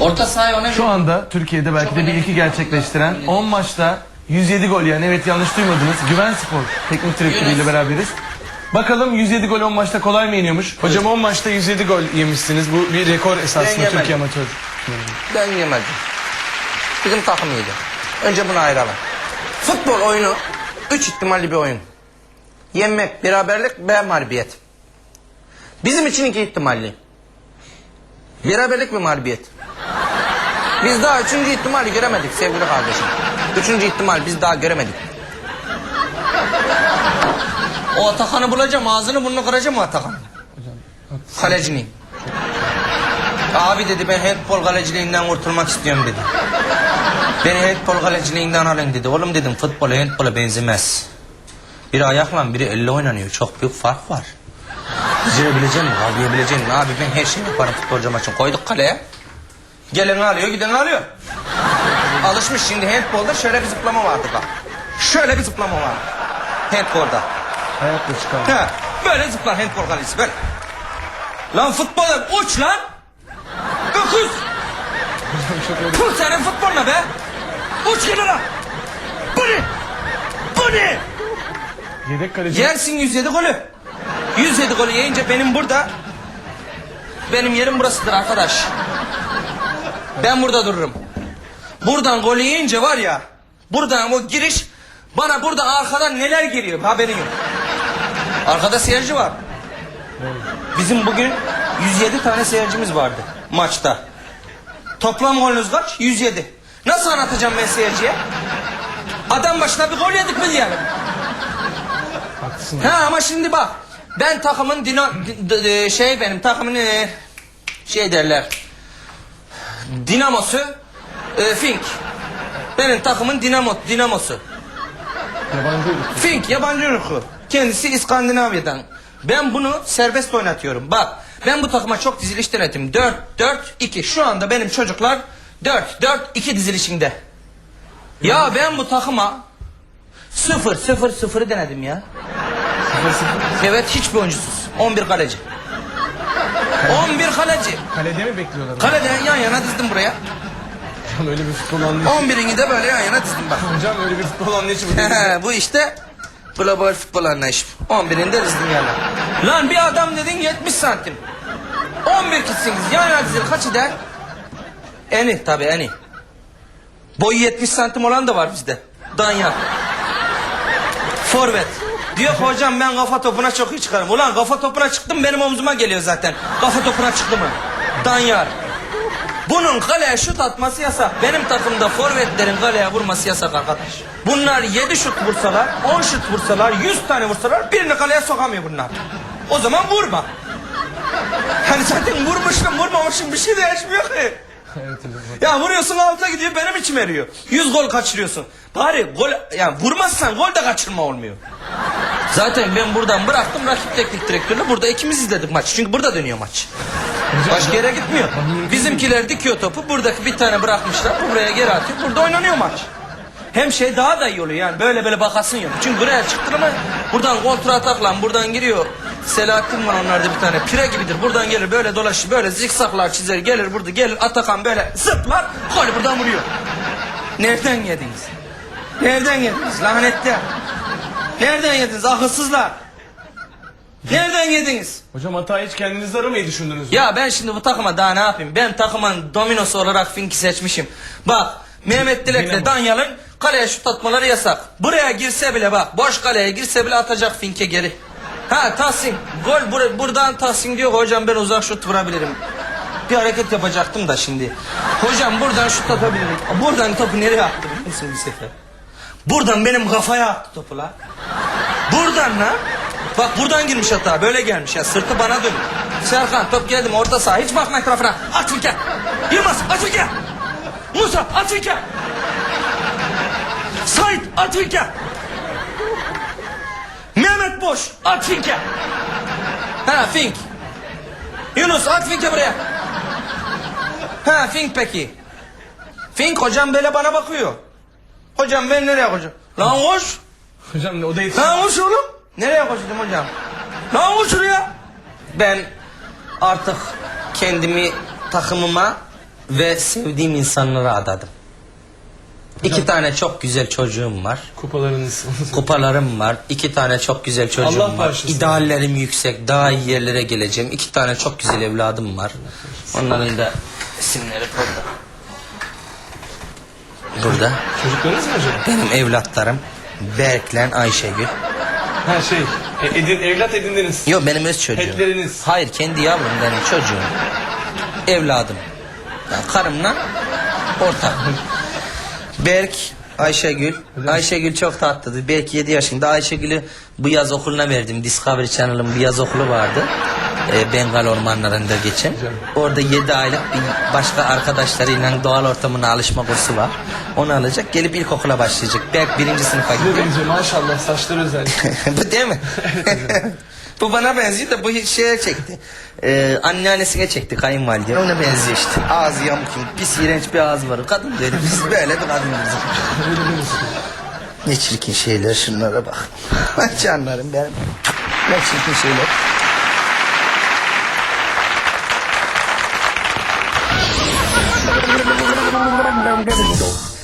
Orta sahaya ona Şu anda Türkiye'de belki de bir iki gerçekleştiren 10 maçta 107 gol yani evet yanlış duymadınız. Güven Spor teknik direktörüyle beraberiz. Bakalım 107 gol 10 maçta kolay mı yeniyormuş? Hocam 10 maçta 107 gol yemişsiniz. Bu bir rekor esasında yemedim. Türkiye amatör. Ben yemedim. Bizim takım yedi. Önce bunu ayıralım. Futbol oyunu üç ihtimalli bir oyun. Yenmek, beraberlik ve mağlubiyet. Bizim için iki ihtimalli. Beraberlik ve mağlubiyet. Biz daha üçüncü ihtimali göremedik sevgili kardeşim. Üçüncü ihtimal biz daha göremedik. O Atakan'ı bulacağım, ağzını burnunu kıracağım o Atakan. Kalecini. Abi dedi ben handball kaleciliğinden kurtulmak istiyorum dedi. Beni handball kaleciliğinden alın dedi. Oğlum dedim futbol handbola benzemez. Biri ayakla biri elle oynanıyor. Çok büyük fark var. Becerebilecek mi? Kavrayabilecek mi? Abi ben her şeyi yaparım futbolcu maçın. Koyduk kaleye. Gelen alıyor giden alıyor. Alışmış şimdi handbolda şöyle bir zıplama vardı bak. Şöyle bir zıplama var. Handbolda. Ayakla çıkar. Ha, böyle zıplar handball kalecisi böyle. Lan futbola uç lan. Öküz. Puh senin futboluna be. Uç kenara. Bu ne? Bu ne? Yedek kaleci. Yersin 107 golü. 107 golü yiyince benim burada... Benim yerim burasıdır arkadaş. Ben burada dururum. Buradan golü yiyince var ya... Buradan o giriş... Bana burada arkadan neler geliyor haberin yok. Arkada seyirci var. Bizim bugün 107 tane seyircimiz vardı maçta. Toplam golünüz kaç? 107. Nasıl anlatacağım ben seyirciye? Adam başına bir gol yedik mi diyelim. Haklısın. Ha ama şimdi bak. Ben takımın dino, d- şey benim takımın e, şey derler. Dinamosu e, Fink. Benim takımın dinamo dinamosu. Yabancı ırk. Fink yabancı ırkı. Kendisi İskandinavya'dan. Ben bunu serbest oynatıyorum. Bak ben bu takıma çok diziliş denedim. 4 4 2. Şu anda benim çocuklar 4 4 2 dizilişinde. Ya ben bu takıma 0 0 0'ı denedim ya. Evet hiçbir oyuncusuz. 11 kaleci. 11 kaleci. Kalede mi bekliyorlar? Kalede yan yana dizdim buraya. Hocam öyle bir futbol anlayışı. 11'ini de böyle yan yana dizdim bak. Hocam öyle bir futbol anlayışı bu bu işte global futbol anlayışı. 11'ini de dizdim yana. Lan bir adam dedin 70 santim. 11 kişisiniz yan yana dizil kaç eder? Eni tabi eni. Boyu 70 santim olan da var bizde. Danyak. Forvet. Diyor ki hocam ben kafa topuna çok iyi çıkarım. Ulan kafa topuna çıktım benim omzuma geliyor zaten. Kafa topuna çıktı mı? Danyar. Bunun kaleye şut atması yasak. Benim takımda forvetlerin kaleye vurması yasak arkadaş. Bunlar 7 şut vursalar, 10 şut vursalar, 100 tane vursalar birini kaleye sokamıyor bunlar. O zaman vurma. Hani zaten vurmuşsun vurmamışsın bir şey değişmiyor ki. Ya vuruyorsun alta gidiyor benim içim eriyor. 100 gol kaçırıyorsun. Bari gol yani vurmazsan gol de kaçırma olmuyor. Zaten ben buradan bıraktım rakip teknik direktörle burada ikimiz izledik maç. Çünkü burada dönüyor maç. Başka yere gitmiyor. Bizimkiler dikiyor topu. Buradaki bir tane bırakmışlar. Bu buraya geri atıyor. Burada oynanıyor maç. Hem şey daha da iyi oluyor yani böyle böyle bakasın yok. Çünkü buraya çıktın ama buradan kontra atakla buradan giriyor. Selahattin var onlarda bir tane pire gibidir. Buradan gelir böyle dolaşır böyle zikzaklar çizer gelir burada gelir Atakan böyle zıplar golü buradan vuruyor. Nereden yediniz? Nereden yediniz lanetler? Nereden yediniz akılsızlar? Nereden yediniz? Hocam hata hiç kendinizi aramayı düşündünüz mü? Ya ben şimdi bu takıma daha ne yapayım? Ben takımın dominosu olarak Fink'i seçmişim. Bak Mehmet Dilek'le. Danyal'ın kaleye şut atmaları yasak. Buraya girse bile bak boş kaleye girse bile atacak Fink'e geri. Ha Tahsin gol bur- buradan Tahsin diyor hocam ben uzak şut vurabilirim. Bir hareket yapacaktım da şimdi. Hocam buradan şut atabilirim. Buradan topu nereye attı biliyor musun bir sefer? Buradan benim kafaya attı topu la. Buradan lan. Bak buradan girmiş hata böyle gelmiş ya sırtı bana dön. Serkan top geldim orta saha hiç bakma etrafına. At Finke. Yılmaz at Finke. Musa at Finke. Sait at Finke. Mehmet Boş at Finke. Ha Fink. Yunus at Fink'e buraya. Ha Fink peki. Fink hocam böyle bana bakıyor. Hocam ben nereye koyacağım? Lan koş. Hocam o da yetişti. Lan koş oğlum. Nereye koştum hocam? Lan koş şuraya. Ben artık kendimi takımıma ve sevdiğim insanlara adadım. İki tane çok güzel çocuğum var. Kupalarınız. Kupalarım var. iki tane çok güzel çocuğum Allah var. bağışlasın. İdeallerim yüksek. Daha iyi yerlere geleceğim. İki tane çok güzel evladım var. Onların da isimleri burada. Burada. Çocuklarınız mı hocam? Benim evlatlarım Berklen Ayşegül. Ha şey, e, edin, evlat edindiniz. Yok benim öz çocuğum. Petleriniz. Hayır kendi yavrum benim çocuğum. Evladım. Yani karımla ortak. Berk, Ayşegül. Ayşegül çok tatlıdır. Berk 7 yaşında. Ayşegül'ü bu yaz okuluna verdim. Discovery Channel'ın bir yaz okulu vardı. Ee, Bengal ormanlarında geçen. Orada 7 aylık bir başka arkadaşlarıyla doğal ortamına alışma kursu var. Onu alacak. Gelip ilkokula başlayacak. Berk birinci sınıfa gidiyor. benziyor maşallah saçları özellikle. bu değil mi? bu bana benziyor da bu şeye çekti. Ee, anneannesine çekti kayınvalide. Ona benziyor işte. Ağzı yamuk pis iğrenç bir ağzı var. Kadın böyle biz böyle bir kadınız. ne çirkin şeyler şunlara bak. Canlarım benim. Ne çirkin şeyler. I'm gonna go.